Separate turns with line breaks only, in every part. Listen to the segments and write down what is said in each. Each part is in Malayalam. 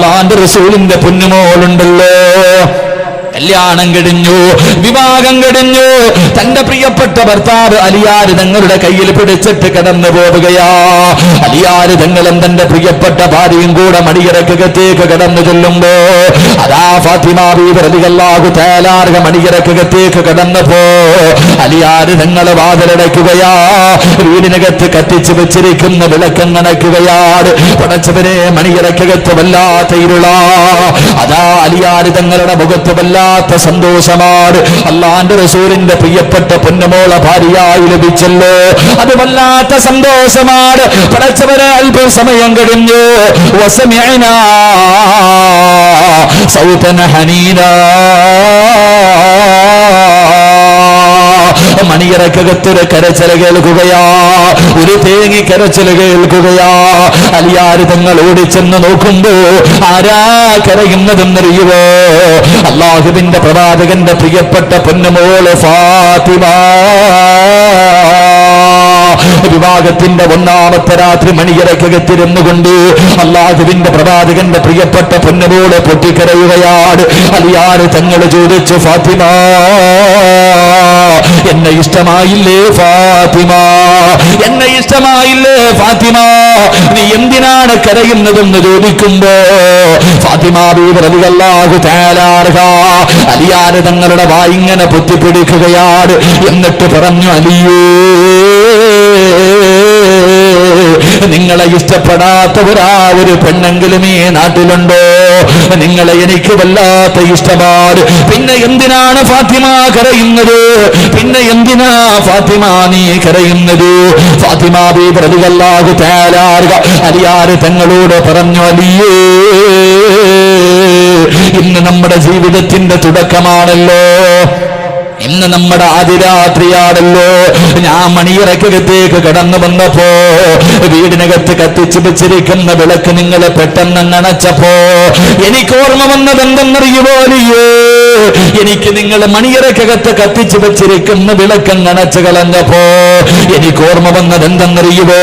അള്ളാന്റെ റസൂലിന്റെ പൊന്നുമോളുണ്ടല്ലോ. കല്യാണം കഴിഞ്ഞു വിവാഹം കഴിഞ്ഞു. തന്റെ പ്രിയപ്പെട്ട ഭർത്താവ് അലിയാർ തങ്ങളുടെ കയ്യിൽ പിടിച്ചിട്ട് കടന്നു പോവുകയാ. അലിയാർ തങ്ങളും തന്റെ പ്രിയപ്പെട്ട ഭാര്യയും കൂടെ മണിയിറക്കുകത്തേക്ക് കടന്നു ചെല്ലുമ്പോ അതാ ഫാത്തിമ പ്രതികല്ലാകു തേലാർഗ മണിയറക്കകത്തേക്ക് കടന്നപ്പോ അലിയാർ തങ്ങളെ വാതിലടയ്ക്കുകയാ. വീടിനകത്ത് കത്തിച്ചു വെച്ചിരിക്കുന്ന വിളക്കം നനയ്ക്കുകയാണ് പടച്ചവരെ മണിയിറക്കുകത്ത് വല്ലാത്ത ഇരുളാ. അതാ അലിയാർ തങ്ങളുടെ മുഖത്ത് വല്ലാത്ത സന്തോഷമാണ്. അള്ളാന്റെ റസൂലിന്റെ പ്രിയപ്പെട്ട പൊന്നമോള ഭാര്യയായി ലഭിച്ചല്ലോ. അത് വല്ലാത്ത സന്തോഷമാണ്. പടച്ചവരെ അല്പം സമയം കഴിഞ്ഞു. വസമിഅന സൗതന ഹനീന മണിയറക്കകത്തൊരു കരച്ചില കേൾക്കുകയാ. ഒരു തേങ്ങി കരച്ചില കേൾക്കുകയാ. അലിയാര് തങ്ങൾ ഓടിച്ചെന്ന് നോക്കുമ്പോ ആരാ കരയുന്നതെന്നറിയുവോ? അള്ളാഹുവിന്റെ പ്രവാചകന്റെ പ്രിയപ്പെട്ട പൊന്നുമോൾ ഫാത്തിമ. വിവാഹത്തിന്റെ ഒന്നാമത്തെ രാത്രി മണിയറക്കകത്തിരുന്നു കൊണ്ട് അള്ളാഹുവിന്റെ പ്രവാചകന്റെ പ്രിയപ്പെട്ട പൊന്നുമോൾ പൊട്ടിക്കരയുകയാണ്. അലിയാര് തങ്ങൾ ചോദിച്ചു ഫാത്തിമ എന്നെ ഇഷ്ടമായില്ലേ ഫാത്തിമ? എന്നെ ഇഷ്ടമായില്ലേ ഫാത്തിമ? നീ എന്തിനാണ് കരയുന്നതെന്ന് ചോദിക്കുമ്പോ ഫാത്തിമ ബീവ്രതികല്ലാഹു തേലാർഹ അലിയാര് തങ്ങളുടെ വായിങ്ങനെ പൊത്തിപ്പിടിക്കുകയാണ് എന്നിട്ട് പറഞ്ഞു അലിയേ നിങ്ങളെ ഇഷ്ടപ്പെടാത്ത ഒരാ ഒരു പെണ്ണെങ്കിലും ഈ നാട്ടിലുണ്ടോ? നിങ്ങളെ എനിക്ക് വല്ലാത്ത ഇഷ്ടമാണ്. പിന്നെ എന്തിനാണ് ഫാത്തിമ കരയുന്നത്? പിന്നെ എന്തിനാ ഫാത്തിമ നീ കരയുന്നത്? ഫാത്തിമ ബി പ്രതികല്ലാകു തേലാറുക അലിയാറ് തങ്ങളോട് പറഞ്ഞു അലിയേ ഇന്ന് നമ്മുടെ ജീവിതത്തിന്റെ തുടക്കമാണല്ലോ. ഇന്ന് നമ്മുടെ അതിരാത്രിയാണല്ലോ. ഞാൻ മണിയിറക്കകത്തേക്ക് കടന്നു വന്നപ്പോ വീടിനകത്ത് കത്തിച്ചു വെച്ചിരിക്കുന്ന വിളക്ക് നിങ്ങളെ പെട്ടെന്ന് നനച്ചപ്പോ എനിക്ക് ഓർമ്മ വന്നത് എന്തെന്നറിയുപോലെയോ എനിക്ക് നിങ്ങൾ മണിയറക്കകത്ത് കത്തിച്ചു വെച്ചിരിക്കുന്ന വിളക്കം നനച്ചു കളഞ്ഞപ്പോ എനിക്ക് ഓർമ്മ വന്നത് എന്തെന്നറിയുവോ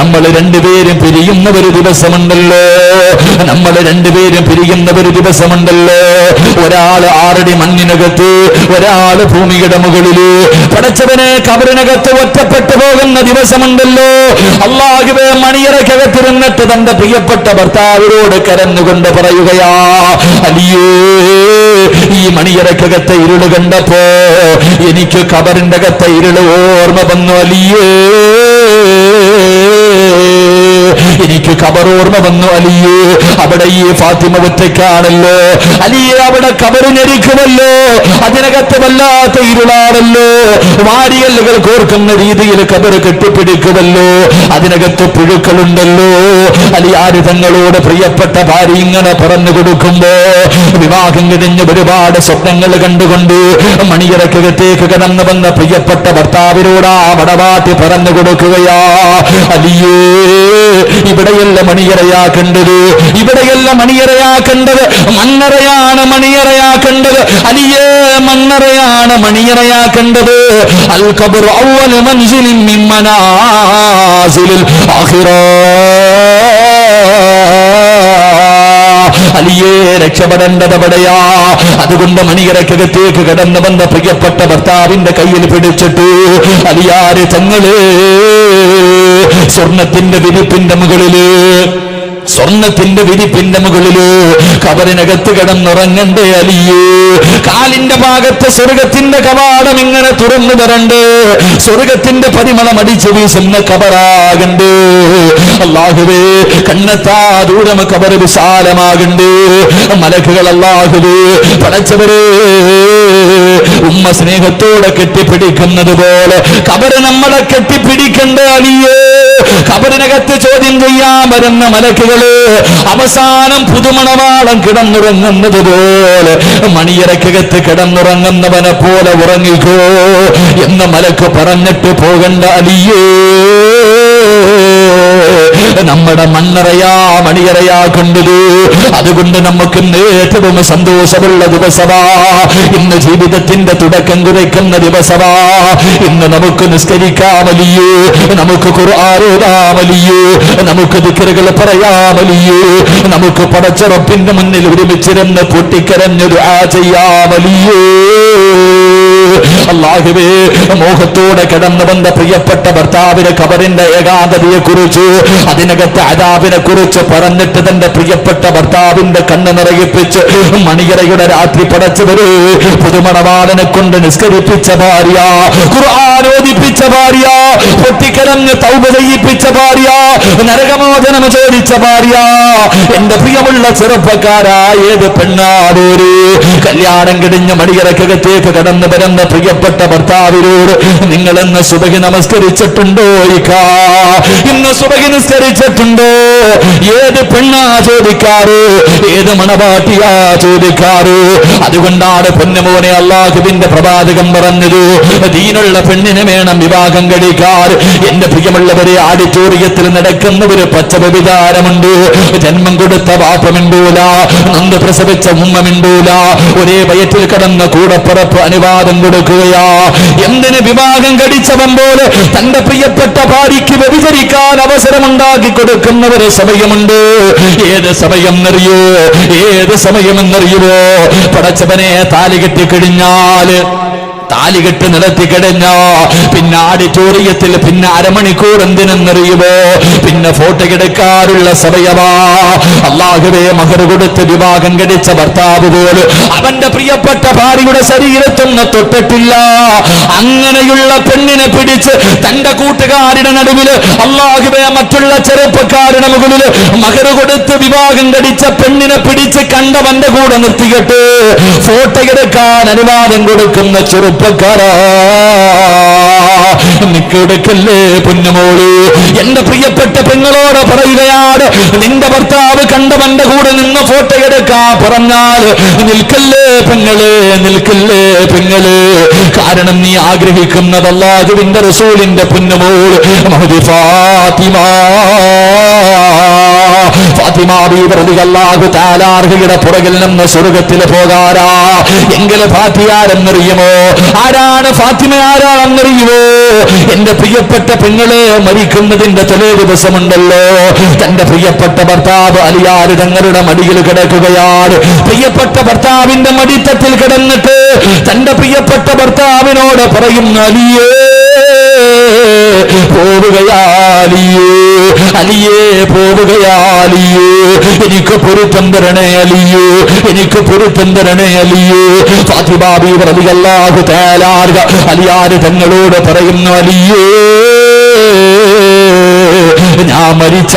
നമ്മൾ രണ്ടുപേരും പിരിയുന്ന ഒരു ദിവസമുണ്ടല്ലോ. നമ്മൾ രണ്ടുപേരും പിരിയുന്ന ഒരു ദിവസമുണ്ടല്ലോ. ഒരാൾ ആറടി മണ്ണിനകത്ത് ഒരാൾ ഭൂമിയുടെ മുകളിൽ. പടച്ചവനെ കബറിനകത്ത് ഒറ്റപ്പെട്ടു പോകുന്ന ദിവസമുണ്ടല്ലോ. അള്ളാഹുവെ മണിയറക്കകത്തിരുന്നിട്ട് തന്റെ പ്രിയപ്പെട്ട ഭർത്താവിനോട് കരഞ്ഞുകൊണ്ട് പറയുകയാ അലിയേ ഈ മണിയറക്കകത്തെ ഇരുൾ കണ്ടപ്പോ എനിക്ക് കബറിന്റെ അകത്തെ ഇരുൾ ഓർമ്മ വന്നു അലിയേ. എനിക്ക് കബറോർമ്മ വന്നു അലിയേ. അവിടെ ഈ ഫാത്തിമ ഒറ്റയ്ക്കാണല്ലോ. അലിയെ അവിടെ കബറിഞ്ഞരിക്കുമല്ലോ അതിനകത്ത് വല്ലാത്ത ഇരുളാണല്ലോ. വാരിയല്ലുകൾ കോർക്കുന്ന രീതിയിൽ കബറ് കെട്ടിപ്പിടിക്കുമല്ലോ. അതിനകത്ത് പുഴുക്കളുണ്ടല്ലോ. അലി ആര് തങ്ങളോട് പ്രിയപ്പെട്ട ഭാര്യ ഇങ്ങനെ പറഞ്ഞു കൊടുക്കുമ്പോ വിവാഹം കഴിഞ്ഞ് ഒരുപാട് സ്വപ്നങ്ങൾ കണ്ടുകൊണ്ട് മണിയറക്കകത്തേക്ക് കടന്നു വന്ന പ്രിയപ്പെട്ട ഭർത്താവിനോട് ആ വടവാട്ടി പറഞ്ഞു കൊടുക്കുകയാ അലിയേ. ഇവിടെയല്ല മണിയറയാക്കേണ്ടത്. ഇവിടെയല്ല മണിയറയാക്കേണ്ടത്. മണ്ണറയാണ് മണിയറയാക്കേണ്ടത്. അലിയേ മണ്ണറയാണ് മണിയറയാക്കേണ്ടത്. അൽ ഖബർ അവൽ മൻസിലിൻ മിൻ മനാസിലിൽ. ആഖിറ. അലിയേ രക്ഷപ്പെടേണ്ടത് എവിടെയാ? അതുകൊണ്ട് മണിയറക്കകത്തേക്ക് കടന്നു വന്ന പ്രിയപ്പെട്ട ഭർത്താവിന്റെ കയ്യിൽ പിടിച്ചിട്ട് അലിയാര് തങ്ങൾ സ്വർണത്തിന്റെ വിരിപ്പിന്റെ മുകളിൽ സ്വർണത്തിന്റെ വിരിപ്പിന്റെ മുകളിൽ കബറിനകത്ത് കിടന്നുറങ്ങണ്ടേ അലിയേ. കാലിന്റെ ഭാഗത്ത് സ്വർഗത്തിന്റെ കവാടം ഇങ്ങനെ തുറന്നു തരണ്ടേ സ്വർഗത്തിന്റെ പരിമളം അടിച്ചു വീശുന്ന കബറാകണ്ടേ അള്ളാഹുവേ കണ്ണത്താ ദൂരം കബർ വിശാലമാകണ്ടേ. മലക്കുകൾ അള്ളാഹുവേ പടച്ചവരേ. ഉമ്മ സ്നേഹത്തോടെ കെട്ടിപ്പിടിക്കുന്നത് പോലെ കബറ് നമ്മളെ കെട്ടിപ്പിടിക്കണ്ടേ അലിയേ. കബറിനകത്ത് ചോദ്യം ചെയ്യാൻ വരുന്ന മലക്കുകൾ അവസാനം പുതുമണവാളം കിടന്നുറങ്ങുന്നത് പോലെ മണിയറക്കകത്ത് കിടന്നുറങ്ങുന്നവനെ പോലെ ഉറങ്ങിക്കോ എന്ന മലക്ക് പറഞ്ഞിട്ട് പോകണ്ട അലിയേ. നമ്മുടെ മണ്ണറയാ മണിയറയാ കണ്ടത്. അതുകൊണ്ട് നമുക്ക് ഏറ്റവും സന്തോഷമുള്ള ദിവസമാ. ഇന്ന് ജീവിതത്തിന്റെ തുടക്കം കുറിക്കുന്ന ദിവസമാ. ഇന്ന് നമുക്ക് നിസ്കരിക്കാമലിയോ നമുക്ക് ഖുർആാനോദാമലിയോ നമുക്ക് ദിക്കറുകൾ പറയാമലിയോ നമുക്ക് പടച്ചുറപ്പിന്റെ മുന്നിൽ ഒരുമിച്ചിരുന്ന് പൊട്ടിക്കരഞ്ഞൊരു ദുആ ചെയ്യാമലിയോ. അള്ളാഹുവേ മോഹത്തോടെ കിടന്നു വന്ന പ്രിയപ്പെട്ട ഭർത്താവിന് കബറിന്റെ ഏകാന്തതയെ കുറിച്ച് അതിനകത്ത് അതാവിനെ കുറിച്ച് പറഞ്ഞിട്ട് തന്റെ പ്രിയപ്പെട്ട ഭർത്താവിന്റെ കണ്ണ് നിറയിപ്പിച്ച് മണിയറയുടെ രാത്രി പടച്ചവര് പുതുമണവാളനെ കൊണ്ട് നിസ്കരിപ്പിച്ച ഭാര്യ ഖുർആാനോദിപ്പിച്ച ഭാര്യ പൊട്ടിക്കരഞ്ഞ് തൗബ ചെയ്യിപ്പിച്ച ഭാര്യ നരകമോചനം ചോദിച്ച ഭാര്യ എന്റെ പ്രിയമുള്ള ചെറുപ്പക്കാരായത് ഏത് പെണ്ണാടൂര് കല്യാണം കിടിഞ്ഞ് മണിയറക്കകത്തേക്ക് കടന്നു വരുന്ന പ്രിയപ്പെട്ട ഭർത്താവിനോട് നിങ്ങൾ ഇന്ന് സുബഹി നമസ്കരിച്ചിട്ടുണ്ടോ ഇന്ന് സുബഹി നിസ്കരിച്ചിട്ടുണ്ടോ? ഏത് പെണ്ണാ ചോദിക്കാറ്? ഏത് മണവാട്ടിയാ ചോദിക്കാറ്? അതുകൊണ്ടാണ് പൊന്നുമോനെ അള്ളാഹുവിന്റെ പ്രവാചകം പറഞ്ഞത് ദീനുള്ള പെണ്ണിനെ വേണം വിവാഹം കഴിക്കാൻ. എന്റെ പ്രിയമുള്ളവരെ ആഡിറ്റോറിയത്തിൽ നടക്കുന്ന ഒരു പച്ചപവിതാരമുണ്ട് ജന്മം കൊടുത്ത വാപ്പ മിണ്ടൂല നന്ദ് പ്രസവിച്ച ഉമ്മ മിണ്ടൂല ഒരേ വയറ്റിൽ കടന്ന കൂടപ്പുറപ്പ് അനുവാദം കൊടുക്കുകയാ? എന്തിന് വിവാഹം കടിച്ചവൻ പോലെ തന്റെ പ്രിയപ്പെട്ട ഭാര്യയ്ക്ക് വ്യഭിചരിക്കാൻ അവസരമുണ്ടാക്കി കൊടുക്കുന്ന ഒരു സമയമുണ്ട്. ഏത് സമയം എന്നറിയോ? ഏത് സമയമെന്നറിയുമോ പടച്ചവനെ താലി കെട്ടി കഴിഞ്ഞാൽ താലികെട്ട് നടത്തി കിടഞ്ഞ? പിന്നെ ആഡിറ്റോറിയത്തിൽ പിന്നെ അരമണിക്കൂർ എന്തിനെന്നറിയുമോ പിന്നെ ഫോട്ടോ എടുക്കാറുള്ള സമയമാ? അള്ളാഹുവേ മകർ കൊടുത്ത് വിവാഹം കഴിച്ച ഭർത്താവ് പോലും അവന്റെ പ്രിയപ്പെട്ട ഭാര്യയുടെ ശരീരത്തൊന്ന് തൊട്ടിട്ടില്ല. അങ്ങനെയുള്ള പെണ്ണിനെ പിടിച്ച് തന്റെ കൂട്ടുകാരുടെ നടുവിൽ അള്ളാഹുവേ മറ്റുള്ള ചെറുപ്പക്കാരുടെ മുകളിൽ മകർ കൊടുത്ത് വിവാഹം കഴിച്ച പെണ്ണിനെ പിടിച്ച് കണ്ടവന്റെ കൂടെ നിർത്തിയിട്ട് ഫോട്ടോ എടുക്കാൻ അനുവാദം കൊടുക്കുന്ന ചെറുപ്പക്കാരാ നിക്കെടുക്കല്ലേ പൊന്നുമോൾ. എന്റെ പ്രിയപ്പെട്ട പെങ്ങളോട് പറയുകയാണ് നിന്റെ ഭർത്താവ് കണ്ടവന്റെ കൂടെ നിന്ന് ഫോട്ടോ എടുക്കാ പറഞ്ഞാൽ നിൽക്കല്ലേ പെങ്ങളെ നിൽക്കല്ലേ പെങ്ങൾ. കാരണം നീ ആഗ്രഹിക്കുന്നത് അല്ലാഹുവിന്റെ റസൂലിന്റെ പൊന്നുമോൾ മഹദി ഫാത്തിമ. ഫാത്തിമ ബീവി റളിയല്ലാഹു തആല അർഹയുടെ പുറകിൽ നിന്ന് സ്വർഗത്തിൽ പോകാരാ എങ്കിൽ ഫാത്തി ആരെന്നറിയുമോ? ആരാണ് ഫാത്തിമ ആരാണെന്നറിയുമോ? എന്റെ പ്രിയപ്പെട്ട പെങ്ങളെ മരിക്കുന്നതിന്റെ തലേ ദിവസമുണ്ടല്ലോ. തന്റെ പ്രിയപ്പെട്ട ഭർത്താവ് അലിയാർ തങ്ങളുടെ മടിയിൽ കിടക്കുകയാണ്. പ്രിയപ്പെട്ട ഭർത്താവിന്റെ മടിത്തത്തിൽ കിടന്നിട്ട് തന്റെ പ്രിയപ്പെട്ട ഭർത്താവിനോട് പറയുന്ന അലിയേ പോവുകയാലിയേ. അലിയേ പോവുകയാലിയേ. എനിക്ക് പൊരുത്തം തരണേ അലിയേ. എനിക്ക് പൊരുത്തം തരണേ അലിയേ. ഫാത്തിബാബി പ്രതികല്ലാഹു തേലാറുക അലിയാര് തങ്ങളോട് പറയുന്നു അലിയേ. ഞാൻ മരിച്ച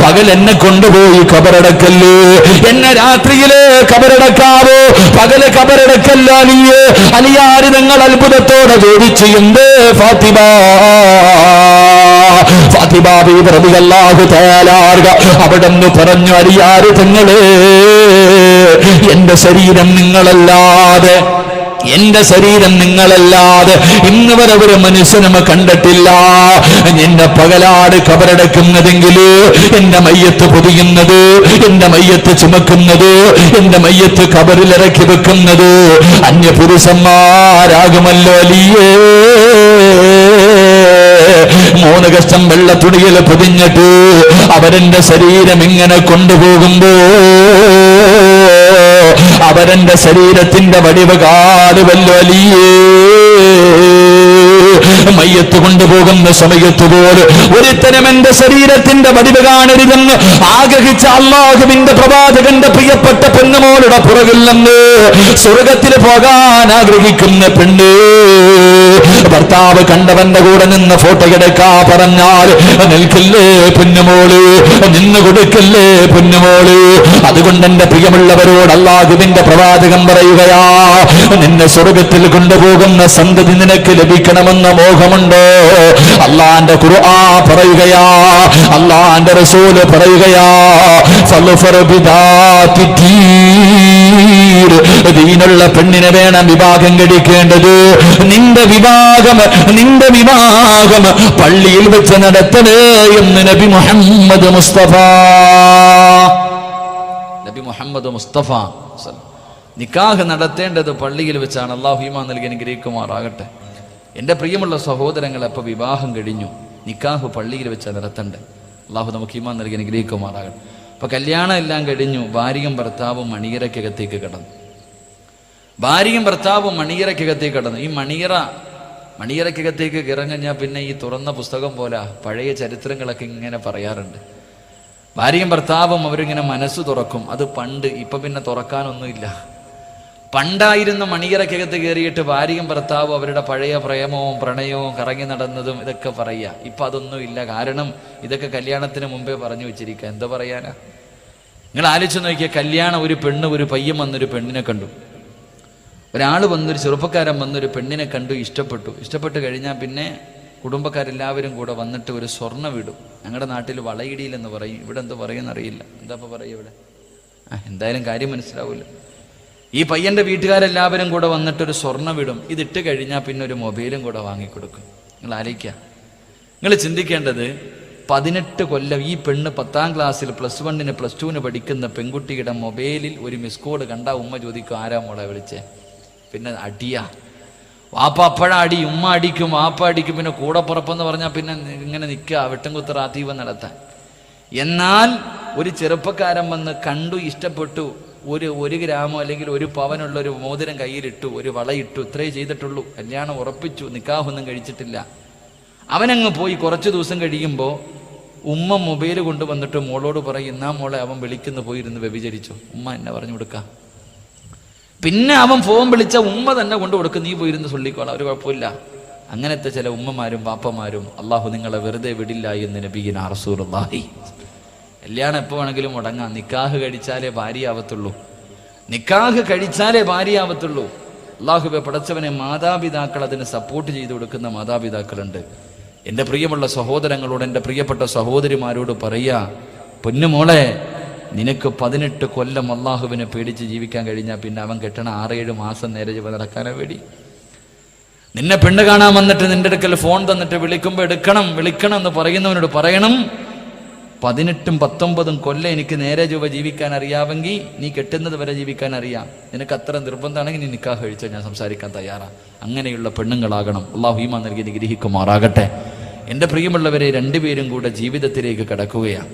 പകൽ എന്നെ കൊണ്ടുപോയി കബറടക്കല്ലേ? എന്നെ രാത്രിയിലെ കബറടക്കാവോ? പകൽ കബറടക്കല്ല നീയേ അലിയാര് നിങ്ങൾ അത്ഭുതത്തോടെ ചോദിച്ചു ഫാത്തിമ. ഫാത്തിബാബി പ്രതികല്ലാഹു തയ്യാലാർക അവിടെ നിന്ന് പറഞ്ഞു അലിയാര് തങ്ങളെ എന്റെ ശരീരം നിങ്ങളല്ലാതെ എന്റെ ശരീരം നിങ്ങളല്ലാതെ ഇന്ന് വരെ ഒരു മനുഷ്യനും കണ്ടിട്ടില്ല. എന്റെ പകലാട് കബറടക്കുന്നതെങ്കിൽ എന്റെ മയ്യത്ത് പൊതിയുന്നത് എന്റെ മയ്യത്ത് ചുമക്കുന്നത് എന്റെ മയ്യത്ത് കബറിൽ ഇറക്കി വെക്കുന്നത് അന്യപുരുഷന്മാരാകുമല്ലോ അലിയേ. മൂന്ന് കഷ്ടം വെള്ള പൊതിഞ്ഞിട്ട് അവരെന്റെ ശരീരം ഇങ്ങനെ കൊണ്ടുപോകുമ്പോ അവരെന്റെ ശരീരത്തിന്റെ വടിവ് കാലുവല്ലോ മയ്യത്ത് കൊണ്ടുപോകുന്ന സമയത്ത് പോലും ഒരുത്തരം എന്റെ ശരീരത്തിന്റെ വടിവ് കാണരുതെന്ന് ആഗ്രഹിച്ച അള്ളാഹുവിന്റെ പ്രവാചകന്റെ പ്രിയപ്പെട്ട പെണ്ണുമോളുടെ പുറകിൽ നിന്ന് സ്വർഗത്തിൽ പോകാൻ ആഗ്രഹിക്കുന്ന പെണ്ണ്. ഭർത്താവ് കണ്ടവന്റെ കൂടെ നിന്ന് ഫോട്ടോ എടുക്കാ പറഞ്ഞാൽ നിൽക്കില്ലേ പൊന്നുമോൾ? നിന്ന് കൊടുക്കില്ലേ പൊന്നുമോൾ? അതുകൊണ്ട് എന്റെ പ്രിയമുള്ളവരോട് അള്ളാഹുവിന്റെ പ്രവാചകം പറയുകയാ നിന്നെ സ്വർഗത്തിൽ കൊണ്ടുപോകുന്ന സന്തതി നിനക്ക് ലഭിക്കണമെന്ന മോഹമുണ്ടോ? അള്ളാന്റെ ഖുർആ പറയുകയാ അള്ളാന്റെ റസൂൽ പറയുകയാ സലുഫർ പിതാ ദീൻ. ദീനുള്ള പെണ്ണിനെ വേണം വിവാഹം കഴിക്കേണ്ടത്. നിന്റെ വിവാഹം നിന്റെ വിവാഹം പള്ളിയിൽ വെച്ച് നടത്തണേ എന്ന് നബി മുഹമ്മദ് മുസ്തഫ. നബി മുഹമ്മദ് മുസ്തഫ. നിക്കാഹ് നടത്തേണ്ടത് പള്ളിയിൽ വെച്ചാണ്. അള്ളാഹു നൽകി അനുഗ്രഹിക്കുമാറാകട്ടെ. എന്റെ പ്രിയമുള്ള സഹോദരങ്ങൾ അപ്പോൾ വിവാഹം കഴിഞ്ഞു. നിക്കാഹ് പള്ളിയിൽ വെച്ചാൽ നടത്തണ്ടേ? അള്ളാഹു നമുക്ക് ഹീമ നൽകി അനുഗ്രഹിക്കുമാറാകട്ടെ. അപ്പൊ കല്യാണം എല്ലാം കഴിഞ്ഞു ഭാര്യയും ഭർത്താവും മണിയറക്കകത്തേക്ക് കടന്നു. ഭാര്യയും ഭർത്താവും മണിയറക്കകത്തേക്ക് കടന്നു. ഈ മണിയറ മണിയറക്കകത്തേക്ക് ഇറങ്ങഞ്ഞാൽ പിന്നെ ഈ തുറന്ന പുസ്തകം പോലെ പഴയ ചരിത്രങ്ങളൊക്കെ ഇങ്ങനെ പറയാറുണ്ട്. ഭാര്യയും ഭർത്താവും അവരിങ്ങനെ മനസ്സ് തുറക്കും. അത് പണ്ട് ഇപ്പൊ പിന്നെ തുറക്കാനൊന്നുമില്ല. പണ്ടായിരുന്ന മണിയറക്കകത്ത് കയറിയിട്ട് ഭാര്യയും ഭർത്താവും അവരുടെ പഴയ പ്രേമവും പ്രണയവും കറങ്ങി നടന്നതും ഇതൊക്കെ പറയുക. ഇപ്പൊ അതൊന്നും ഇല്ല. കാരണം ഇതൊക്കെ കല്യാണത്തിന് മുമ്പേ പറഞ്ഞു വെച്ചിരിക്കുക. എന്താ പറയാനാ? നിങ്ങൾ ആലോചിച്ച് നോക്കിയ കല്യാണം ഒരു പെണ്ണ് ഒരു പയ്യൻ വന്നൊരു പെണ്ണിനെ കണ്ടു. ഒരാൾ വന്നൊരു ചെറുപ്പക്കാരൻ വന്നൊരു പെണ്ണിനെ കണ്ടു ഇഷ്ടപ്പെട്ടു. ഇഷ്ടപ്പെട്ട് കഴിഞ്ഞാൽ പിന്നെ കുടുംബക്കാരെല്ലാവരും കൂടെ വന്നിട്ട് ഒരു സ്വർണ വിടും. ഞങ്ങളുടെ നാട്ടിൽ വളയിടിയിലെന്ന് പറയും. ഇവിടെ എന്താ പറയുമെന്നറിയില്ല എന്താ ഇപ്പോൾ പറയുക ഇവിടെ? എന്തായാലും കാര്യം മനസ്സിലാവില്ല ഈ പയ്യന്റെ വീട്ടുകാരെല്ലാവരും കൂടെ വന്നിട്ട് ഒരു സ്വർണ വിടും ഇതിട്ട് കഴിഞ്ഞാൽ പിന്നെ ഒരു മൊബൈലും കൂടെ വാങ്ങിക്കൊടുക്കും. നിങ്ങൾ ആലോചിക്കുക നിങ്ങൾ ചിന്തിക്കേണ്ടത് പതിനെട്ട് കൊല്ലം ഈ പെണ്ണ് പത്താം ക്ലാസ്സിൽ പ്ലസ് വണ്ണിന് പ്ലസ് ടുവിന് പഠിക്കുന്ന പെൺകുട്ടിയുടെ മൊബൈലിൽ ഒരു മിസ് കോഡ് കണ്ട ഉമ്മ ചോദിക്കും ആരാ മോളെ വിളിച്ചേ? പിന്നെ അടിയാ. വാപ്പ അപ്പഴ അടി ഉമ്മ അടിക്കും വാപ്പ അടിക്കും പിന്നെ കൂടെ പുറപ്പെന്ന് പറഞ്ഞാൽ പിന്നെ ഇങ്ങനെ നിൽക്കുക വെട്ടംകുത്ത് റാത്തീവ നടത്താൻ. എന്നാൽ ഒരു ചെറുപ്പക്കാരൻ വന്ന് കണ്ടു ഇഷ്ടപ്പെട്ടു ഒരു ഒരു ഗ്രാമോ അല്ലെങ്കിൽ ഒരു പവനുള്ള ഒരു മോതിരം കയ്യിലിട്ടു ഒരു വളയിട്ടു ഇത്രേ ചെയ്തിട്ടുള്ളൂ. കല്യാണം ഉറപ്പിച്ചു നിക്കാഹൊന്നും കഴിച്ചിട്ടില്ല. അവനങ്ങ് പോയി കുറച്ച് ദിവസം കഴിയുമ്പോൾ ഉമ്മ മൊബൈൽ കൊണ്ടുവന്നിട്ട് മോളോട് പറയും എന്നാ മോളെ അവൻ വിളിക്കുന്നു പോയിരുന്ന് വ്യഭിചരിച്ചു. ഉമ്മ എന്നെ പറഞ്ഞു കൊടുക്കാം. പിന്നെ അവൻ ഫോൺ വിളിച്ച ഉമ്മ തന്നെ കൊണ്ടു കൊടുക്കും നീ പോയിരുന്ന് ചൊല്ലിക്കോളാം ഒരു കുഴപ്പമില്ല. അങ്ങനത്തെ ചില ഉമ്മമാരും പാപ്പമാരും അള്ളാഹു നിങ്ങളെ വെറുതെ വിടില്ല എന്ന് നബീന റസൂലുള്ളാഹി കല്യാണം എപ്പോ വേണമെങ്കിലും മുടങ്ങാം. നിക്കാഹ് കഴിച്ചാലേ ഭാര്യയാവത്തുള്ളൂ നിക്കാഹ് കഴിച്ചാലേ ഭാര്യയാവത്തുള്ളൂ അള്ളാഹുബെ പടച്ചവനെ മാതാപിതാക്കൾ അതിന് സപ്പോർട്ട് ചെയ്തു കൊടുക്കുന്ന മാതാപിതാക്കളുണ്ട്. എന്റെ പ്രിയമുള്ള സഹോദരങ്ങളോട് എന്റെ പ്രിയപ്പെട്ട സഹോദരിമാരോട് പറയുക പൊന്നുമോളെ നിനക്ക് പതിനെട്ട് കൊല്ലം അള്ളാഹുവിനെ പേടിച്ച് ജീവിക്കാൻ കഴിഞ്ഞാൽ പിന്നെ അവൻ കെട്ടണ ആറേഴ് മാസം നേരെ ജീവ നടക്കാനാ പേടി. നിന്നെ പെണ്ണ് കാണാൻ വന്നിട്ട് നിന്റെ അടുക്കൽ ഫോൺ തന്നിട്ട് വിളിക്കുമ്പോൾ എടുക്കണം വിളിക്കണം എന്ന് പറയുന്നവനോട് പറയണം. പതിനെട്ടും പത്തൊമ്പതും കൊല്ലം എനിക്ക് നേരെ ചൊവ്വ ജീവിക്കാൻ അറിയാമെങ്കിൽ നീ കെട്ടുന്നത് വരെ ജീവിക്കാൻ അറിയാം. നിനക്ക് അത്ര നിർബന്ധമാണെങ്കിൽ നീ നിക്കാഹ് കഴിച്ചോ ഞാൻ സംസാരിക്കാൻ തയ്യാറാണ് അങ്ങനെയുള്ള പെണ്ണുങ്ങളാകണം. അള്ളാഹു ഹീമ നൽകി നിഗ്രഹിക്കുമാറാകട്ടെ എന്റെ പ്രിയമുള്ളവരെ രണ്ടുപേരും കൂടെ ജീവിതത്തിലേക്ക് കടക്കുകയാണ്.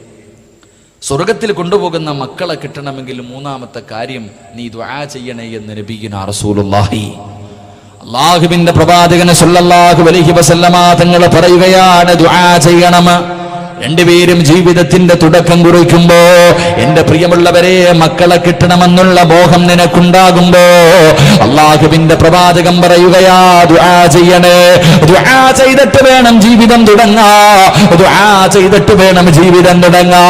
സ്വർഗത്തിൽ കൊണ്ടുപോകുന്ന മക്കളെ കിട്ടണമെങ്കിൽ മൂന്നാമത്തെ കാര്യം നീ ദ്വാ ചെയ്യണേ എന്ന് നബീന റസൂലുള്ളാഹി അള്ളാഹുവിന്റെ പ്രവാചകനെ സല്ലല്ലാഹു അലൈഹി വസല്ലമ തങ്ങൾ പറയുകയാണ് ദ്വാ ചെയ്യണം. രണ്ടുപേരും ജീവിതത്തിന്റെ തുടക്കം കുറിക്കുമ്പോ എന്റെ പ്രിയമുള്ളവരെ മക്കളെ കിട്ടണമെന്നുള്ള മോഹം നിനക്കുണ്ടാകുമ്പോ അള്ളാഹുവിന്റെ പ്രവാചകം പറയുകയാ ദുആ ചെയ്യണേ ദുആ ചെയ്തിട്ട് വേണം ജീവിതം തുടങ്ങാ ദുആ ചെയ്തിട്ട് വേണം ജീവിതം തുടങ്ങാ.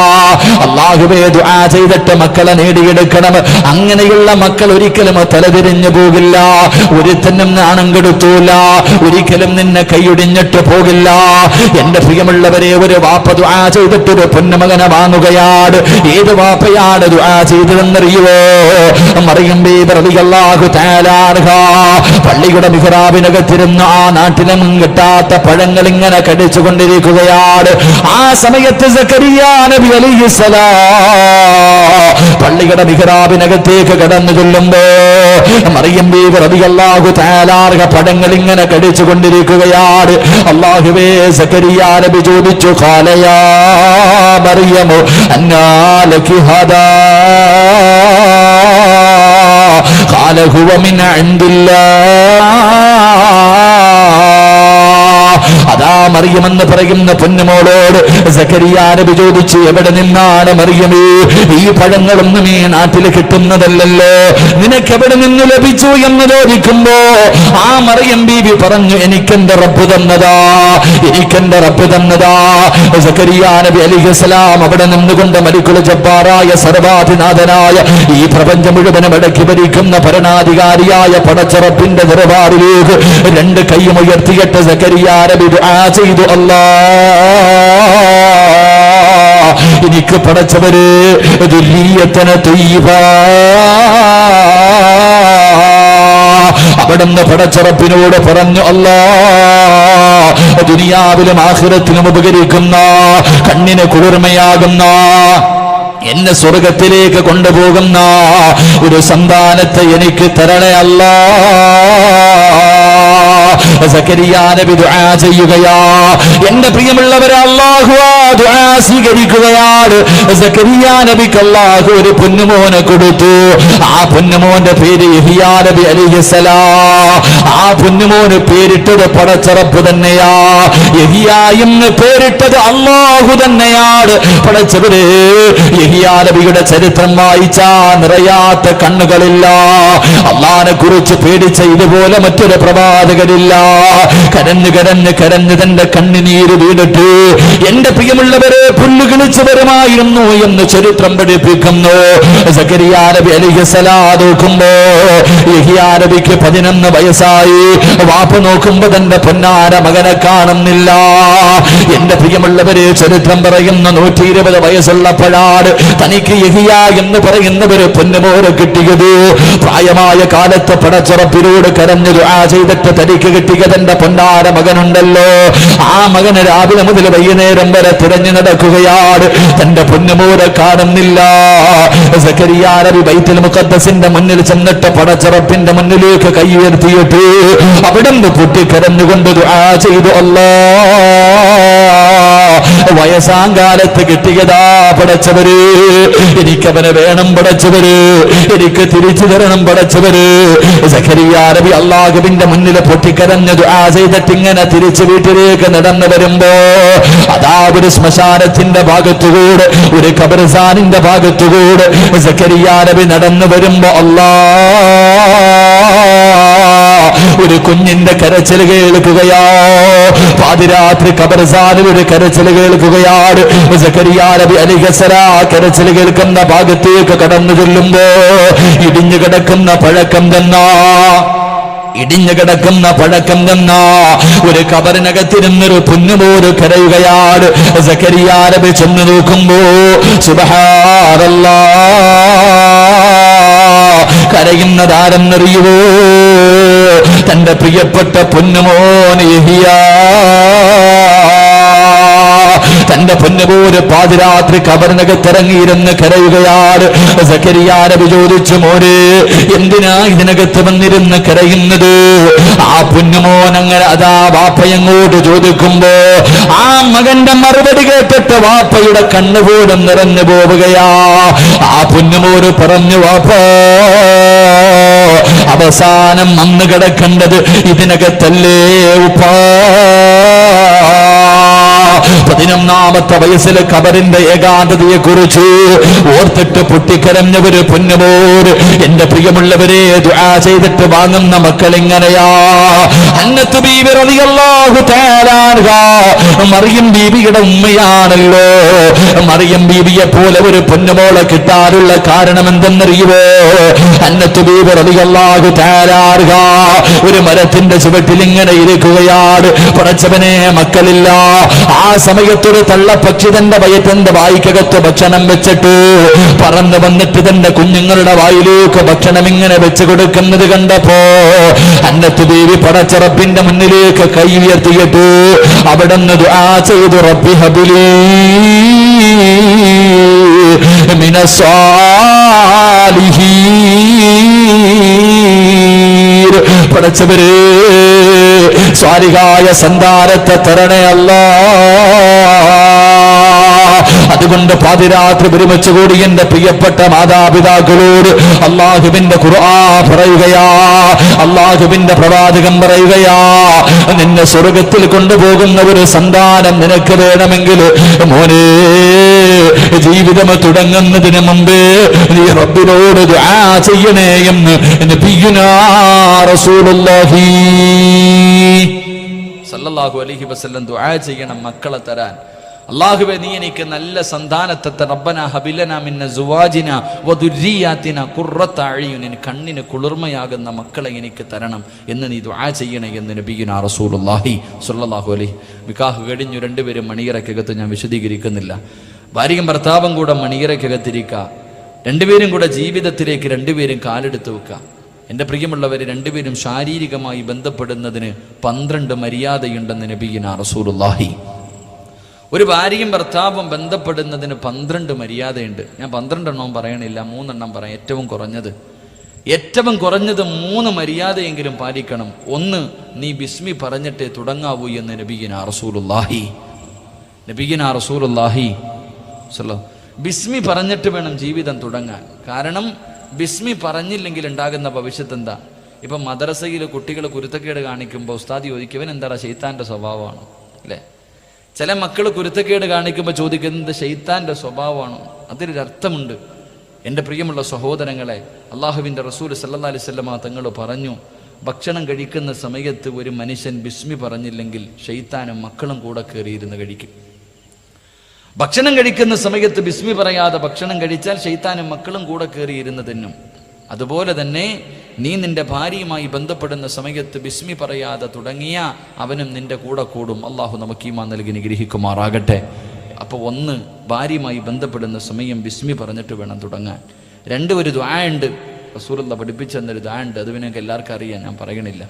അള്ളാഹുവേ ദുആ ചെയ്തിട്ട് മക്കളെ നേടിയെടുക്കണം. അങ്ങനെയുള്ള മക്കൾ ഒരിക്കലും തലതിരിഞ്ഞു പോകില്ല. ഒരുത്തനും നാണം കെടുത്തൂല. ഒരിക്കലും നിന്നെ കൈയൊടിഞ്ഞിട്ട് പോകില്ല. എന്റെ പ്രിയമുള്ളവരെ ഒരു വാപ്പ ദുആ ചെയ്തിട്ടൊരു പൊന്നമകനെ വാങ്ങുകയാണ് ഏത് വാപ്പയാണ് ദുആ ചെയ്തതെന്നറിയുവോ? മറിയം ബീബി റളിയല്ലാഹു തആല പള്ളിയുടെ മിഹ്റാബിനകത്തിരുന്ന് ആ നാട്ടിലും കിട്ടാത്ത പഴങ്ങൾ ഇങ്ങനെ കടിച്ചു കൊണ്ടിരിക്കുകയാണ് ആ സമയത്ത് സക്കരിയ നബി അലൈഹിസ്സലാം പള്ളിയുടെ മിഹ്റാബിനകത്തേക്ക് കടന്നു ചെല്ലുമ്പോ മറിയം ബീബ് റളിയല്ലാഹു തആല അൻഹ പഴങ്ങൾ ഇങ്ങനെ കടിച്ചു കൊണ്ടിരിക്കുകയാണ് അല്ലാഹുവേ സക്കരിയ നബി ചോദിച്ചു ഖാലയാ മറിയമു അന്നാലകി ഹദാ قال هو من عند الله അതാ മറിയമെന്ന് പറയുന്ന പൊന്നുമോളോട് സക്കരിയ നബി ചോദിച്ചു എവിടെ നിന്നാണ് മറിയമേ ഈ പഴങ്ങളൊന്നും ഈ നാട്ടിൽ കിട്ടുന്നതല്ലല്ലോ നിനക്ക് എവിടെ നിന്ന് ലഭിച്ചു എന്ന് ചോദിക്കുമ്പോ ആ മറിയം ബീവി പറഞ്ഞു എനിക്കെന്റെ റബ്ബ് തന്നതാ എനിക്കെന്റെ റബ്ബ് തന്നതാ. സക്കരിയ നബി അലിഹസ്ലാം അവിടെ നിന്നുകൊണ്ട് മലിക്കുല ജബ്ബാറായ സർവാധിനാഥനായ ഈ പ്രപഞ്ചം മുഴുവനും അടക്കി ഭരിക്കുന്ന ഭരണാധികാരിയായ പടച്ചറപ്പിന്റെ ദർബാറിലേക്ക് രണ്ട് കൈയും ഉയർത്തിയിട്ട് സക്കരിയ നബി ദുആ ചെയ്തു അല്ലാ എനിക്ക് പടച്ചവര് ദുല്ലീയത്തന തൊയ്യബ അവിടുന്ന് പടച്ചുറപ്പിനോട് പറഞ്ഞു അല്ലാ ദുനിയാവിലും ആഖിറത്തിലും ഉപകരിക്കുന്ന കണ്ണിന് കുളിർമയാകുന്ന എന്നെ സ്വർഗത്തിലേക്ക് കൊണ്ടുപോകുന്ന ഒരു സന്താനത്തെ എനിക്ക് തരണേ അല്ലാ. നബി ദുആ ചെയ്യുകയാ. എന്റെ പ്രിയമുള്ളവരെ അല്ലാഹു ദുആ സ്വീകരിക്കുകയാണ്. സക്കരിയ നബിക്ക് അല്ലാഹു ഒരു പൊന്നുമോനെ കൊടുത്തു. ആ പൊന്നുമോന്റെ പേര് യഹിയാ നബി അലിഹിസലാം ആ പൊന്നുമോന് പേരിട്ടത് പടച്ചറപ്പ് തന്നെയാ. യഹിയാ എന്ന് പേരിട്ടത് അല്ലാഹു തന്നെയാണ്. പടച്ചവര് യഹിയാ നബിയുടെ ചരിത്രം വായിച്ചാ നിറയാത്ത കണ്ണുകളില്ല. അള്ളാനെ കുറിച്ച് പേടിച്ച ഇതുപോലെ മറ്റൊരു പ്രവാചകരില്ല കരഞ്ഞ് കരഞ്ഞ് കരഞ്ഞ് തന്റെ കണ്ണിനീര് വീണിട്ട് എന്റെ പ്രിയമുള്ളവരെ പുല്ല് കിളിച്ചു വരുമായിരുന്നു എന്ന് ചരിത്രം പഠിപ്പിക്കുന്നു. സക്കരിയാ നബി അലിഹസലാ നോക്കുമ്പോ യഹിയാ നബിക്ക് പതിനൊന്ന് വയസ്സായി. വാപ്പ നോക്കുമ്പോ തന്റെ പൊന്നാര മകനെ കാണുന്നില്ല. എന്റെ പ്രിയമുള്ളവരെ ചരിത്രം പറയുന്ന നൂറ്റി ഇരുപത് വയസ്സുള്ളപ്പോഴാണ് തനിക്ക് യഹിയ എന്ന് പറയുന്നവര് പൊന്നുമോരെ കിട്ടിയത്. പ്രായമായ കാലത്ത് പടച്ചുറപ്പിലൂടെ കരഞ്ഞു ദുആ ചെയ്തിട്ട് തനിക്ക് കിട്ടിയത് പൊണ്ടാര മകനുണ്ടല്ലോ. ആ മകന് രാവിലെ മുതൽ വൈകുന്നേരം വരെ തിരഞ്ഞു നടക്കുകയാണ്. തന്റെ പൊന്നുമൂല കാണുന്നില്ല. സക്കരിയാ നബി ബൈത്തുൽ മുന്നിൽ ചെന്നിട്ട് പടച്ചറപ്പിന്റെ മുന്നിലേക്ക് കൈ ഉയർത്തിയിട്ട് അവിടുന്ന് ദുആ ചെയ്തു അല്ലാ വയസ്സാങ്കാലത്ത് കിട്ടിയതാ പടച്ചവര്. എനിക്കവനെ വേണം പടച്ചവര്. എനിക്ക് തിരിച്ചു തരണം പടച്ചവര്. സഖരിയാരബി അള്ളാഹുവിന്റെ മുന്നിൽ പൊട്ടിക്കരഞ്ഞത് ആ ചെയ്തിട്ട് ഇങ്ങനെ തിരിച്ചു വീട്ടിലേക്ക് നടന്നു വരുമ്പോ അതാ ഒരു ശ്മശാനത്തിന്റെ ഭാഗത്തുകൂടെ ഒരു കബർസാനിന്റെ ഭാഗത്തുകൂടെ സഖരിയാരബി നടന്നു വരുമ്പോ അല്ലാ ഒരു കുഞ്ഞിന്റെ കരച്ചിൽ കേൾക്കുകയോ. പാതിരാത്രി കബർസാനിൽ ഒരു കരച്ചിൽ കേൾക്കുകയാണ്. നബി കരച്ചിൽ കേൾക്കുന്ന ഭാഗത്തേക്ക് കടന്നു ചെല്ലുമ്പോ ഇടിഞ്ഞു കിടക്കുന്ന പഴക്കം തന്നാ. ഇടിഞ്ഞു കിടക്കുന്ന പഴക്കം തന്ന. ഒരു കബറിനകത്തിരുന്നൊരു പൊന്നുപോൽ കരയുകയാണ്. സക്കരിയാരബി ചെന്ന് നോക്കുമ്പോ സുബഹാറല്ല കരയുന്നതാരെന്നറിയുവോ തന്റെ പ്രിയപ്പെട്ട പൊന്നുമോനിയ തന്റെ പൊന്നുപോര് പാതിരാത്രി കബറിനകത്തിറങ്ങിയിരുന്ന് കരയുകയാണ്. സക്കരിയാരവി ചോദിച്ചു മോര് എന്തിനാ ഇതിനകത്ത് വന്നിരുന്ന് കരയുന്നത്? ആ പൊന്നുമോൻ അങ്ങനെ അതാ വാപ്പയങ്ങോട്ട് ചോദിക്കുമ്പോ ആ മകന്റെ മറുപടി കേട്ടിട്ട് വാപ്പയുടെ കണ്ണുപോലും നിറഞ്ഞു പോവുകയാ. ആ പൊന്നുമോര് പറഞ്ഞു വാപ്പ അവസാനം അന്ന് കിടക്കേണ്ടത് ഇതിനകത്തല്ലേ ഉപ്പാ? പതിനൊന്നാമത്തെ വയസ്സിൽ കബറിന്റെ ഏകാന്തതയെ കുറിച്ച്. ഓർത്തിട്ട് പൊട്ടിക്കരഞ്ഞവര് പൊന്നുപോര് എന്റെ പ്രിയമുള്ളവരെ ദുആ ചെയ്തിട്ട് വാങ്ങുന്ന മക്കൾ എങ്ങനെയാ അന്നത്ത് മറിയം ബീവിയുടെ ഉമ്മയാണല്ലോ. മറിയം ബീവിയെ പോലെ ഒരു പൊന്നുമോളെ കിട്ടാനുള്ള കാരണം എന്തെന്നറിയുവോ അന്നത്ത് ബീവി റളിയല്ലാഹു ഒരു മരത്തിന്റെ ചുവട്ടിൽ ഇങ്ങനെ ഇരിക്കുകയാണ്. പടച്ചവനെ മക്കളില്ല. ആ സമയത്തൊരു പക്ഷി തന്റെ വയറ്റന്റെ വായിക്കകത്ത് ഭക്ഷണം വെച്ചിട്ട് പറന്നു വന്നിട്ട് തന്റെ കുഞ്ഞുങ്ങളുടെ വായിലേക്ക് ഭക്ഷണം ഇങ്ങനെ വെച്ചു കൊടുക്കുന്നത് കണ്ടപ്പോ അന്നത്ത് ദേവി പടച്ചറപ്പിന്റെ മുന്നിലേക്ക് കൈ ഉയർത്തിയിട്ട് അവിടെ നിന്ന് ദുആ ചെയ്തു റബ്ബി പടച്ചവര് സ്വാരികായ സന്താനത്തെ തരണേ അല്ലാ അതുകൊണ്ട് പാതിരാത്രി ഒരുമിച്ച് കൂടി എന്റെ പ്രിയപ്പെട്ട മാതാപിതാക്കളോട് അള്ളാഹുവിന്റെ ഖുർആ പറയുകയാ അള്ളാഹുവിന്റെ പ്രവാചകം പറയുകയാ നിന്നെ സ്വർഗത്തിൽ കൊണ്ടുപോകുന്ന ഒരു സന്താനം നിനക്ക് വേണമെങ്കിൽ മോനെ ജീവിതം തുടങ്ങുന്നതിന് മുമ്പേ നീ റബ്ബിനോട് ദുആ ചെയ്യണേ എന്ന് നബിയുനാ റസൂലുള്ളാഹി.
സല്ലല്ലാഹു അലൈഹി വസല്ലം ദുആ ചെയ്യണം മക്കളെ തരാൻ. അള്ളാഹുവെ നീ എനിക്ക് നല്ല സന്താനത്തെ റബ്ബന ഹബിലന മിന്ന സുവാജിന വദുരിയാത്തിന ഖുർറത്ത അഴിയുനിൻ കണ്ണിന് കുളിർമയാകുന്ന മക്കളെ എനിക്ക് തരണം എന്ന് നീ ദുആ ചെയ്യണേ എന്ന് നബിയുന റസൂലുള്ളാഹി സ്വല്ലല്ലാഹു അലൈഹി. വികാഹ് കഴിഞ്ഞു രണ്ടുപേരും മണിയറക്കകത്ത് ഞാൻ വിശദീകരിക്കുന്നില്ല. ഭാര്യയും ഭർത്താവും കൂടെ മണിയറക്കകത്തിരിക്കുക രണ്ടുപേരും കൂടെ ജീവിതത്തിലേക്ക് രണ്ടുപേരും കാലെടുത്ത് വെക്കുക എന്റെ പ്രിയമുള്ളവർ രണ്ടുപേരും ശാരീരികമായി ബന്ധപ്പെടുന്നതിന് പന്ത്രണ്ട് മര്യാദയുണ്ടെന്ന് നബീന റസൂലുള്ളാഹി. ഒരു ഭാര്യയും ഭർത്താവും ബന്ധപ്പെടുന്നതിന് പന്ത്രണ്ട് മര്യാദയുണ്ട്. ഞാൻ പന്ത്രണ്ടെണ്ണവും പറയണില്ല മൂന്നെണ്ണം പറയാം. ഏറ്റവും കുറഞ്ഞത്. ഏറ്റവും കുറഞ്ഞത് മൂന്ന് മര്യാദയെങ്കിലും പാലിക്കണം. ഒന്ന് നീ ബിസ്മി പറഞ്ഞിട്ടേ തുടങ്ങാവൂ എന്ന് നബീന റസൂലുല്ലാഹി നബീന റസൂലുല്ലാഹി സല്ലോ ബിസ്മി പറഞ്ഞിട്ട് വേണം ജീവിതം തുടങ്ങാൻ. കാരണം ബിസ്മി പറഞ്ഞില്ലെങ്കിൽ ഉണ്ടാകുന്ന ഭവിഷ്യത്ത് എന്താ ഇപ്പം മദ്രസയിൽ കുട്ടികൾ കുരുത്തക്കേട് കാണിക്കുമ്പോൾ ഉസ്താദി ചോദിക്കവൻ എന്താ ചെയ്താന്റെ സ്വഭാവമാണ്? അല്ലേ? ചില മക്കൾ കുരുത്തക്കേട് കാണിക്കുമ്പോൾ ചോദിക്കുന്നത് ഷെയ്ത്താന്റെ സ്വഭാവമാണ്? അതിലൊരു അർത്ഥമുണ്ട്. എന്റെ പ്രിയമുള്ള സഹോദരങ്ങളെ അള്ളാഹുവിന്റെ റസൂൽ സല്ലാ അലൈഹി സ്വല്ലമ തങ്ങൾ പറഞ്ഞു ഭക്ഷണം കഴിക്കുന്ന സമയത്ത് ഒരു മനുഷ്യൻ ബിസ്മി പറഞ്ഞില്ലെങ്കിൽ ഷെയ്ത്താനും മക്കളും കൂടെ കയറിയിരുന്ന് കഴിക്കും. ഭക്ഷണം കഴിക്കുന്ന സമയത്ത് ബിസ്മി പറയാതെ ഭക്ഷണം കഴിച്ചാൽ ഷെയ്ത്താനും മക്കളും കൂടെ കയറിയിരുന്ന് തിന്നും. അതുപോലെ തന്നെ നീ നിന്റെ ഭാര്യയുമായി ബന്ധപ്പെടുന്ന സമയത്ത് ബിസ്മി പറയാതെ തുടങ്ങിയ അവനും നിന്റെ കൂടെ കൂടും. അള്ളാഹു നമുക്ക് ഈമാ നൽകി നിഗ്രഹിക്കുമാറാകട്ടെ അപ്പോൾ ഒന്ന് ഭാര്യയുമായി ബന്ധപ്പെടുന്ന സമയം ബിസ്മി പറഞ്ഞിട്ട് വേണം തുടങ്ങാൻ. രണ്ട് ഒരു ദ്വായുണ്ട് റസൂലുള്ള പഠിപ്പിച്ചു തന്നൊരു ദ്വായുണ്ട് അത് പിന്നെ എല്ലാവർക്കും അറിയാം. ഞാൻ പറയണില്ല.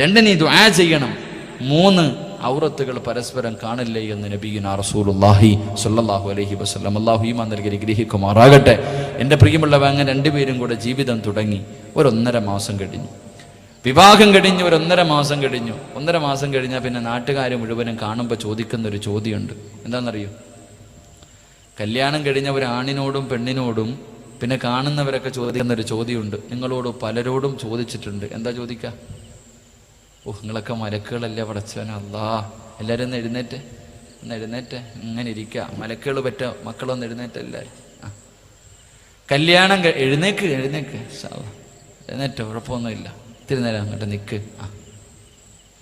രണ്ട് നീ ദ്വായ ചെയ്യണം. മൂന്ന് ഔറത്തുകൾ പരസ്പരം കാണില്ലേ എന്ന് നബീന റസൂലുള്ളാഹി സ്വല്ലല്ലാഹു അലഹി വസ്ലം അള്ളാഹു ഈമാൻ നൽകി ഗ്രഹിക്കുമാറാകട്ടെ എന്റെ പ്രിയമുള്ളവ അങ്ങനെ രണ്ടുപേരും കൂടെ ജീവിതം തുടങ്ങി ഒരൊന്നര മാസം കഴിഞ്ഞു. വിവാഹം കഴിഞ്ഞ് ഒരൊന്നര മാസം കഴിഞ്ഞു. ഒന്നര മാസം കഴിഞ്ഞാൽ പിന്നെ നാട്ടുകാർ മുഴുവനും കാണുമ്പോൾ ചോദിക്കുന്ന ഒരു ചോദ്യമുണ്ട്. എന്താണെന്നറിയോ കല്യാണം കഴിഞ്ഞ ഒരു ആണിനോടും പെണ്ണിനോടും പിന്നെ കാണുന്നവരൊക്കെ ചോദിക്കുന്ന ഒരു ചോദ്യമുണ്ട്. നിങ്ങളോട് പലരോടും ചോദിച്ചിട്ടുണ്ട്. എന്താ ചോദിക്കുക ഓ നിങ്ങളൊക്കെ മലക്കുകളല്ലേ പടച്ചവൻ അല്ലാ എല്ലാവരും എഴുന്നേറ്റ് ഒന്ന് എഴുന്നേറ്റ് ഇങ്ങനെ ഇരിക്കുക മലക്കുകൾ പറ്റ മക്കളൊന്ന് എഴുന്നേറ്റ് എല്ലാവരും കല്യാണം എഴുന്നേക്ക് എഴുന്നേക്ക്. എഴുന്നേറ്റോ കുഴപ്പമൊന്നുമില്ല ഇത്തിരി നേരം അങ്ങോട്ട് നിൽക്ക് ആ.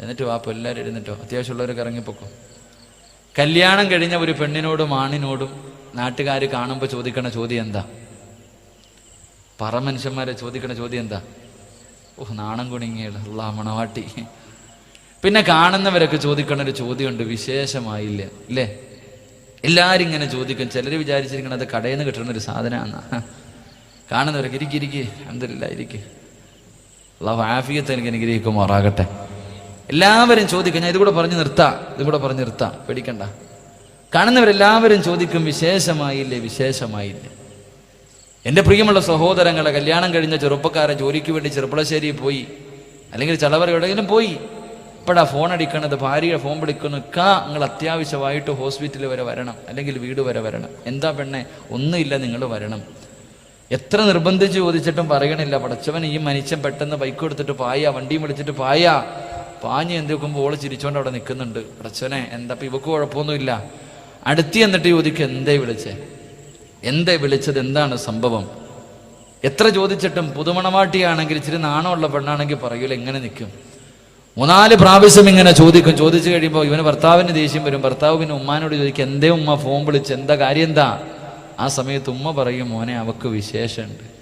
എന്നിട്ട് വാപ്പോ എല്ലാവരും എഴുന്നേറ്റോ. അത്യാവശ്യമുള്ളവരൊക്കെ ഇറങ്ങിപ്പോക്കോ. കല്യാണം കഴിഞ്ഞ ഒരു പെണ്ണിനോടും ആണിനോടും നാട്ടുകാർ കാണുമ്പോൾ ചോദിക്കണ ചോദ്യം എന്താ? പറ മനുഷ്യന്മാരെ ചോദിക്കണ ചോദ്യം എന്താ? ഓ നാണം കുണിങ്ങിയുള്ള അല്ലാ മണവാട്ടി. പിന്നെ കാണുന്നവരൊക്കെ ചോദിക്കണ ഒരു ചോദ്യമുണ്ട് വിശേഷമായില്ല ഇല്ലേ? എല്ലാവരും ഇങ്ങനെ ചോദിക്കും ചിലർ വിചാരിച്ചിരിക്കണം അത് കടയിൽ നിന്ന് കിട്ടുന്ന ഒരു സാധനമാണ് കാണുന്നവരൊക്കെ ഇരിക്കി എന്തില്ല ഇരിക്കി. അള്ളാഹു ആഫിയത്ത് എനിക്ക് അനുഗ്രഹിക്കുമാറാകട്ടെ എല്ലാവരും ചോദിക്കും ഞാൻ ഇതുകൂടെ പറഞ്ഞു നിർത്താം ഇതുകൂടെ പറഞ്ഞു നിർത്താം പേടിക്കണ്ട. കാണുന്നവരെല്ലാവരും ചോദിക്കും വിശേഷമായില്ലേ വിശേഷമായില്ലേ? എന്റെ പ്രിയമുള്ള സഹോദരങ്ങളെ കല്യാണം കഴിഞ്ഞ ചെറുപ്പക്കാരൻ ജോലിക്ക് വേണ്ടി ചെറുപ്പളശ്ശേരിയിൽ പോയി. അല്ലെങ്കിൽ ചിലവർ എവിടെയെങ്കിലും പോയി. ഇപ്പോഴാ ഫോൺ അടിക്കണത് ഭാര്യയുടെ ഫോൺ വിളിക്കുന്നു കാ നിങ്ങൾ അത്യാവശ്യമായിട്ട് ഹോസ്പിറ്റൽ വരെ വരണം. അല്ലെങ്കിൽ വീട് വരെ വരണം. എന്താ പെണ്ണെ ഒന്നുമില്ല നിങ്ങൾ വരണം. എത്ര നിർബന്ധിച്ച് ചോദിച്ചിട്ടും പറയണില്ല. പടച്ചവൻ ഈ മനുഷ്യൻ പെട്ടെന്ന് ബൈക്ക് കൊടുത്തിട്ട് പായ വണ്ടിയും വിളിച്ചിട്ട് പായ. പാഞ്ഞ് എന്തൊക്കുമ്പോൾ ഓൾ ചിരിച്ചോണ്ട് അവിടെ നിൽക്കുന്നുണ്ട്. പടച്ചവനെ എന്താ ഇപ്പം ഇവക്ക് കുഴപ്പമൊന്നുമില്ല. അടുത്തി എന്നിട്ട് ചോദിക്കും എന്തേ വിളിച്ചേ? എന്തേ വിളിച്ചത്? എന്താണ് സംഭവം? എത്ര ചോദിച്ചിട്ടും പുതുമണവാട്ടിയാണെങ്കിൽ ഇച്ചിരി നാണമുള്ള പെണ്ണാണെങ്കിൽ പറയൂല എങ്ങനെ നിൽക്കും. മൂന്നാൽ പ്രാവശ്യം ഇങ്ങനെ ചോദിക്കും. ചോദിച്ചു കഴിയുമ്പോൾ ഇവന് ഭർത്താവിന് ദേഷ്യം വരും. ഭർത്താവ് പിന്നെ ഉമ്മാനോട് ചോദിക്കും എന്തേ ഉമ്മ ഫോൺ വിളിച്ച് എന്താ കാര്യം എന്താ? ആ സമയത്ത് ഉമ്മ പറയും മോനെ അവക്ക് വിശേഷമുണ്ട്.